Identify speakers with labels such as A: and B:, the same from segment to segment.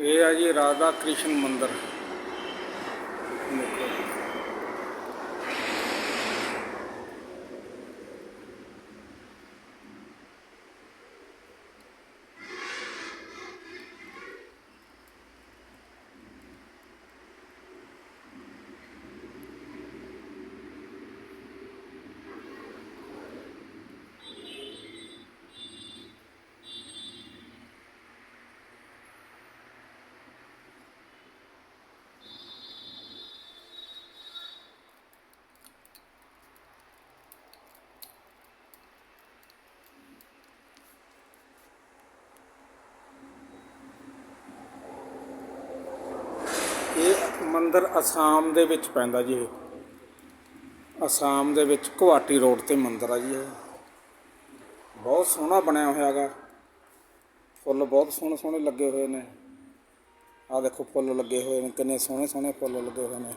A: ਇਹ ਆ ਜੀ ਰਾਧਾ ਕ੍ਰਿਸ਼ਨ ਮੰਦਿਰ। ਇਹ ਮੰਦਿਰ ਅਸਾਮ ਦੇ ਵਿੱਚ ਪੈਂਦਾ ਜੀ ਇਹ। ਅਸਾਮ ਦੇ ਵਿੱਚ ਗੁਹਾਟੀ ਰੋਡ ਤੇ ਮੰਦਿਰ ਆ ਜੀ ਇਹ। ਬਹੁਤ ਸੋਹਣਾ ਬਣਿਆ ਹੋਇਆ ਹੈਗਾ। ਫੁੱਲ ਬਹੁਤ ਸੋਹਣੇ ਸੋਹਣੇ ਲੱਗੇ ਹੋਏ ਨੇ। ਆਹ ਦੇਖੋ ਫੁੱਲ ਲੱਗੇ ਹੋਏ ਨੇ, ਕਿੰਨੇ ਸੋਹਣੇ ਸੋਹਣੇ ਫੁੱਲ ਲੱਗੇ ਹੋਏ ਨੇ।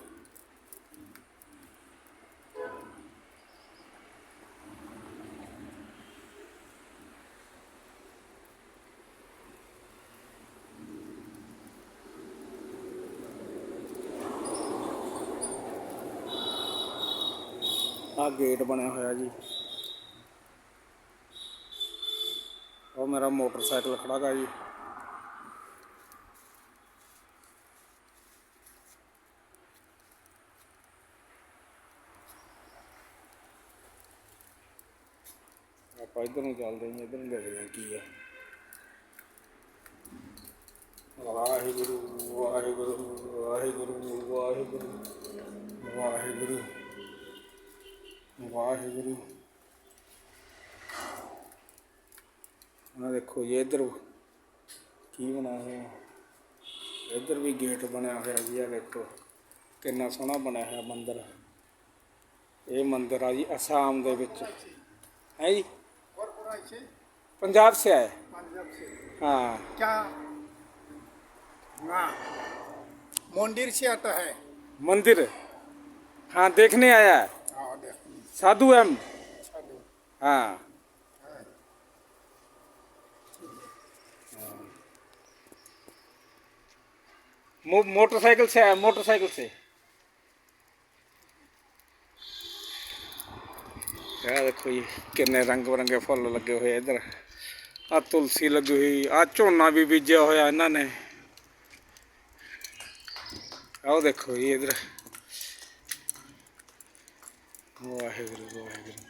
A: ਆਹ ਗੇਟ ਬਣਿਆ ਹੋਇਆ ਜੀ ਉਹ ਮੇਰਾ ਮੋਟਰਸਾਈਕਲ ਖੜਾ ਗਾ ਜੀ ਆਪਾਂ ਇੱਧਰ ਨੂੰ ਚੱਲਦੇ ਹਾਂ ਇੱਧਰ ਨੂੰ ਦੇਖਦੇ ਹਾਂ ਕੀ ਹੈ ਵਾਹਿਗੁਰੂ ਵਾਹਿਗੁਰੂ ਵਾਹਿਗੁਰੂ ਵਾਹਿਗੁਰੂ ਵਾਹਿਗੁਰੂ ਵਾਹਿਗੁਰੂ ਆ ਦੇਖੋ ਜੀ ਇੱਧਰ ਕੀ ਬਣਾਇਆ ਹੋਇਆ ਇੱਧਰ ਵੀ ਗੇਟ ਬਣਿਆ ਹੋਇਆ ਜੀ ਆ ਦੇਖੋ ਕਿੰਨਾ ਸੋਹਣਾ ਬਣਿਆ ਹੋਇਆ ਮੰਦਿਰ ਇਹ ਮੰਦਿਰ ਆ ਜੀ ਅਸਾਮ ਦੇ ਵਿੱਚ ਹੈ ਜੀ
B: और पूरा से
A: पंजाब से आए
B: पंजाब से
A: हाँ
B: क्या हाँ मंदिर से आता है
A: मंदिर हाँ देखने आया है साधु एम हाँ। मोटरसाइकिल से आया मोटरसाइकिल से। क्या देखो ये किन्ने रंग बिरंगे फुल लगे हुए इधर। आ तुलसी लगी हुई, आ झोना भी बीजा हुआ इन्होंने। आओ देखो ये इधर। ਵਾਹਿਗੁਰੂ ਵਾਹਿਗੁਰੂ